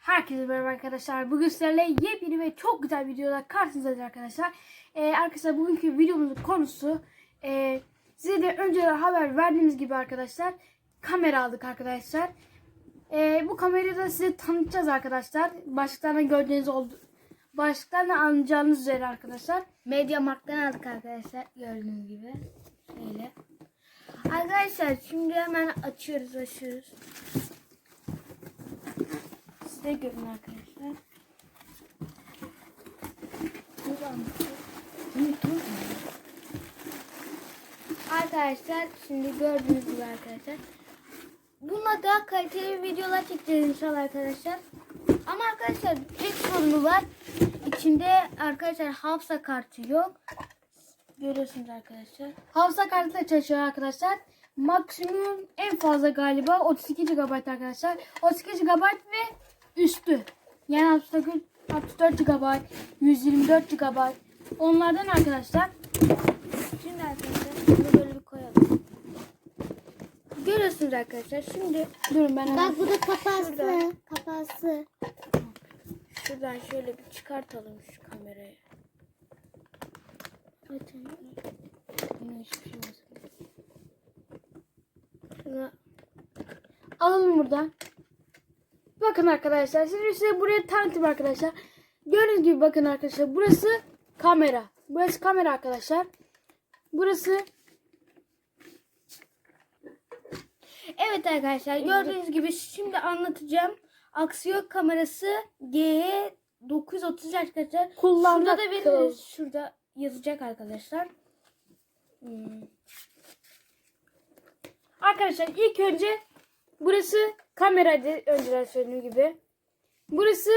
Herkese merhaba arkadaşlar. Bugün sizlerle yepyeni ve çok güzel videolar karşınızdayız arkadaşlar. Ee, arkadaşlar bugünkü videomuzun konusu e, size de önceden haber verdiğimiz gibi arkadaşlar kamera aldık arkadaşlar. Ee, bu kamerayı da size tanıtacağız arkadaşlar. Başlıklardan gördüğünüz oldu. Başlıklardan anlayacağınız üzere arkadaşlar. Media Markt'tan aldık arkadaşlar gördüğünüz gibi. Şöyle. Arkadaşlar şimdi hemen açıyoruz açıyoruz. Size görün arkadaşlar. Arkadaşlar şimdi gördüğünüz gibi arkadaşlar. Bununla daha kaliteli videolar çekeceğiz inşallah arkadaşlar. Ama arkadaşlar tek sorunu var. İçinde arkadaşlar hafıza kartı yok. Görüyorsunuz arkadaşlar. Hafıza kartıyla çalışıyor arkadaşlar. Maksimum en fazla galiba 32 GB arkadaşlar. 32 GB ve üstü. Yani 64, 64 GB, 124 GB. Onlardan arkadaşlar. Şimdi arkadaşlar bunu böyle bir koyalım. Görüyorsunuz arkadaşlar. Şimdi Durun ben. Bak bu da kapası. Şurada. Kapası. şuradan şöyle bir çıkartalım şu kamerayı. Hiçbir şey Alalım buradan. Bakın arkadaşlar. Şimdi size buraya tanıtayım arkadaşlar. Gördüğünüz gibi bakın arkadaşlar. Burası kamera. Burası kamera arkadaşlar. Burası Evet arkadaşlar gördüğünüz gibi şimdi anlatacağım. Aksiyon kamerası G930 arkadaşlar. Kullanma Şurada da kılavuz. Şurada yazacak arkadaşlar. Hmm. Arkadaşlar ilk önce burası kameraydı önceden söylediğim gibi. Burası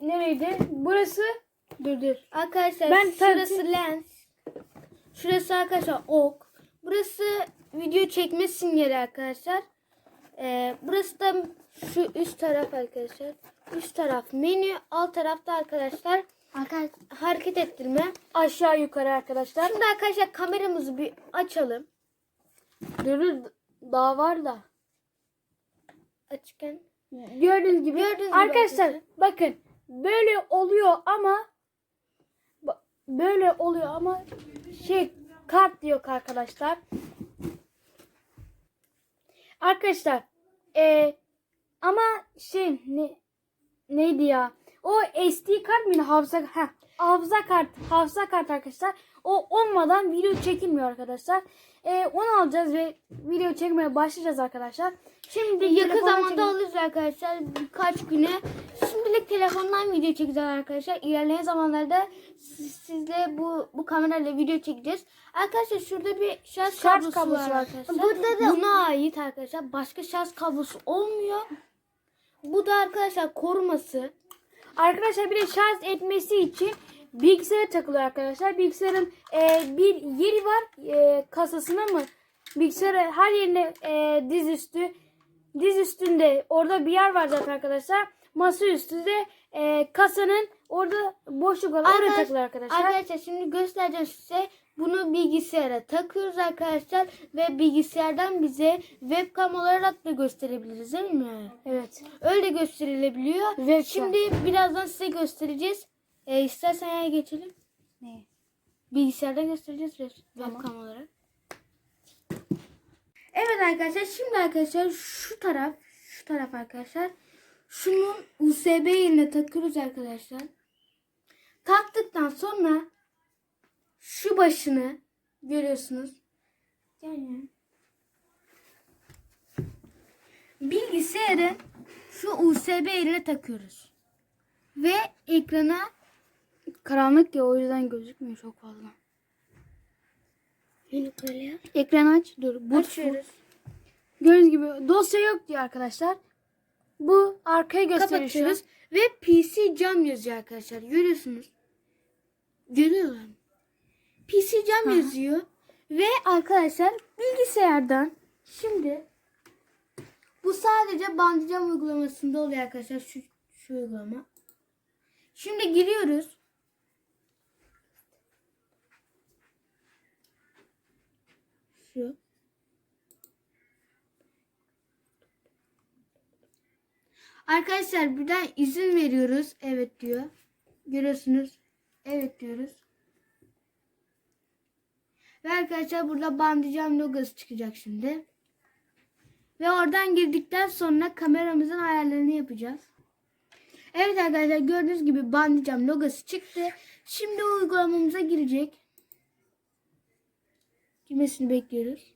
nereydi? Burası dur dur. Arkadaşlar Ben şurası tanıtayım. lens. Şurası arkadaşlar ok. Burası video çekme sinyali arkadaşlar. Ee, burası da şu üst taraf arkadaşlar. Üst taraf menü, alt tarafta arkadaşlar Arkadaşlar hareket ettirme. Aşağı yukarı arkadaşlar. Şimdi arkadaşlar kameramızı bir açalım. Dur daha var da. Açıkken. Gördüğünüz gibi. Gördüğünüz gibi arkadaşlar arkadaşlar. bakın böyle oluyor ama böyle oluyor ama şey kart yok arkadaşlar. Arkadaşlar e, ama şey ne neydi ya? O SD kart mıydı? Hafıza ha hafıza kart hafıza kart arkadaşlar. O olmadan video çekilmiyor arkadaşlar. E, onu alacağız ve video çekmeye başlayacağız arkadaşlar. Şimdi Yakın zamanda çekin- alırız arkadaşlar birkaç güne. Şimdilik telefondan video çekeceğiz arkadaşlar. İlerleyen zamanlarda siz- sizle bu bu kamerayla video çekeceğiz. Arkadaşlar şurada bir şarj, Şarj kablosu, kablosu var var. arkadaşlar. Burada da- Buna ait arkadaşlar. Başka şarj kablosu olmuyor. Bu da arkadaşlar koruması. Arkadaşlar bir de şarj etmesi için bilgisayara takılıyor arkadaşlar. Bilgisayarın e, bir yeri var e, kasasına mı? Bilgisayarı her yerine e, diz üstü diz üstünde orada bir yer var zaten arkadaşlar. Masa üstü de e, kasanın orada boşluk var. Oraya takılıyor arkadaşlar. Arkadaşlar şimdi göstereceğim size. Bunu bilgisayara takıyoruz arkadaşlar ve bilgisayardan bize webcam olarak da gösterebiliriz değil mi? Evet. Öyle gösterilebiliyor. Webcam. Şimdi birazdan size göstereceğiz. E, istersen yaya geçelim. Ne? Bilgisayardan göstereceğiz web- webcam olarak. Evet arkadaşlar şimdi arkadaşlar şu taraf şu taraf arkadaşlar şunun USB yerine takıyoruz arkadaşlar. Taktıktan sonra şu başını görüyorsunuz. Yani bilgisayarın şu USB yerine takıyoruz. Ve ekrana Karanlık ya o yüzden gözükmüyor çok fazla. Yap. Ekran aç. Dur. Bu Açıyoruz. Gördüğünüz gibi dosya yok diyor arkadaşlar. Bu arkaya gösteriyoruz. Kapatıyoruz. Ve PC cam yazıyor arkadaşlar. Görüyorsunuz. Görüyorlar mı? PC cam yazıyor. Ve arkadaşlar bilgisayardan şimdi bu sadece bandicam uygulamasında oluyor arkadaşlar. Şu, şu uygulama. Şimdi giriyoruz. Şu. Arkadaşlar buradan izin veriyoruz. Evet diyor. Görüyorsunuz. Evet diyoruz. Ve arkadaşlar burada bandicam logosu çıkacak şimdi. Ve oradan girdikten sonra kameramızın ayarlarını yapacağız. Evet arkadaşlar gördüğünüz gibi bandicam logosu çıktı. Şimdi uygulamamıza girecek. Girmesini bekliyoruz.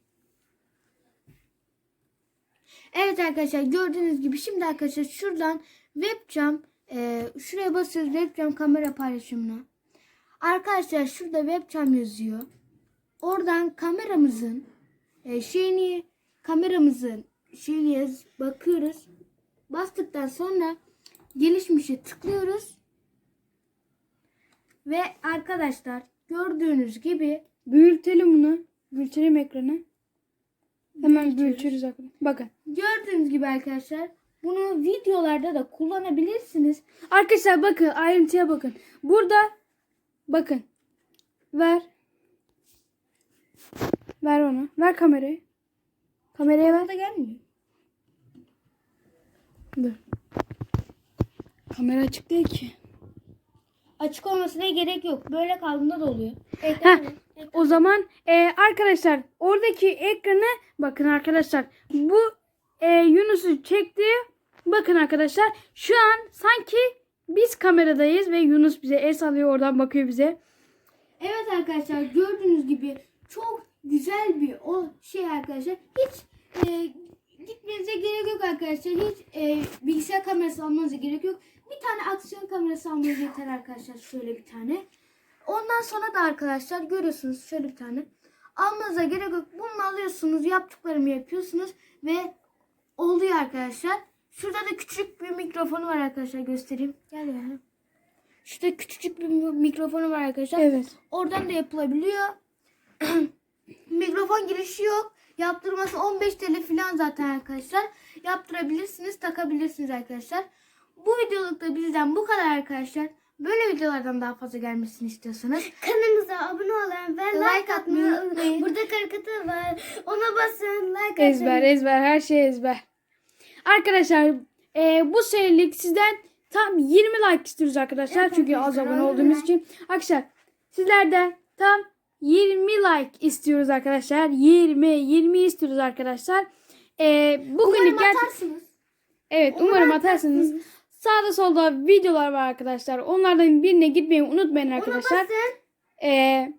Evet arkadaşlar gördüğünüz gibi şimdi arkadaşlar şuradan webcam e, şuraya basıyoruz webcam kamera paylaşımına. Arkadaşlar şurada webcam yazıyor. Oradan kameramızın e, şeyini kameramızın şeyini yaz, bakıyoruz. Bastıktan sonra gelişmişe tıklıyoruz. Ve arkadaşlar gördüğünüz gibi Büyütelim bunu. Büyütelim ekranı. Hemen büyütürüz. Bakın. gördüğünüz gibi arkadaşlar bunu videolarda da kullanabilirsiniz. Arkadaşlar bakın ayrıntıya bakın. Burada bakın. Ver. Ver onu. Ver kamerayı. Kameraya ver. Burada gelmiyor. Dur. Kamera açık değil ki. Açık olmasına gerek yok. Böyle kaldığında da oluyor. Heh, Ekran, o zaman e, arkadaşlar oradaki ekranı bakın arkadaşlar bu e, Yunus'u çekti. Bakın arkadaşlar şu an sanki biz kameradayız ve Yunus bize el sallıyor oradan bakıyor bize. Evet arkadaşlar gördüğünüz gibi çok güzel bir o şey arkadaşlar. Hiç e, gitmenize gerek yok arkadaşlar. Hiç e, bilgisayar kamerası almanıza gerek yok. Bir tane aksiyon kamerası almanız yeter arkadaşlar. Şöyle bir tane. Ondan sonra da arkadaşlar görüyorsunuz şöyle bir tane. Almanıza gerek yok. Bunu alıyorsunuz. Yaptıklarımı yapıyorsunuz. Ve oluyor arkadaşlar. Şurada da küçük bir mikrofonu var arkadaşlar. Göstereyim. Gel yani. Şurada küçücük bir mi- mikrofonu var arkadaşlar. Evet. Oradan da yapılabiliyor. Mikrofon girişi yok. Yaptırması 15 TL falan zaten arkadaşlar. Yaptırabilirsiniz, takabilirsiniz arkadaşlar. Bu videoluk da bizden bu kadar arkadaşlar. Böyle videolardan daha fazla gelmesini istiyorsanız Kanalımıza abone olun ve Like like, atmayı unutmayın. Burada karikatür var. Ona basın. Like atın. Ezber ezber her şey ezber. Arkadaşlar e, bu serilik sizden tam 20 like istiyoruz arkadaşlar. Evet Çünkü az abone olduğumuz için. Arkadaşlar sizlerden tam 20 like istiyoruz arkadaşlar. 20 20 istiyoruz arkadaşlar. E, bugünlük umarım gerçek- atarsınız. Evet umarım atarsınız. Sağda solda videolar var arkadaşlar. Onlardan birine gitmeyi unutmayın arkadaşlar. Ee,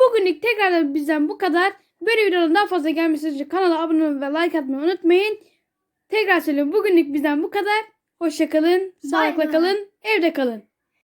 bugünlük tekrardan bizden bu kadar. Böyle videoların daha fazla gelmesi için kanala abone olmayı ve like atmayı unutmayın. Tekrar söylüyorum bugünlük bizden bu kadar. Hoşçakalın, sağlıkla kalın, evde kalın.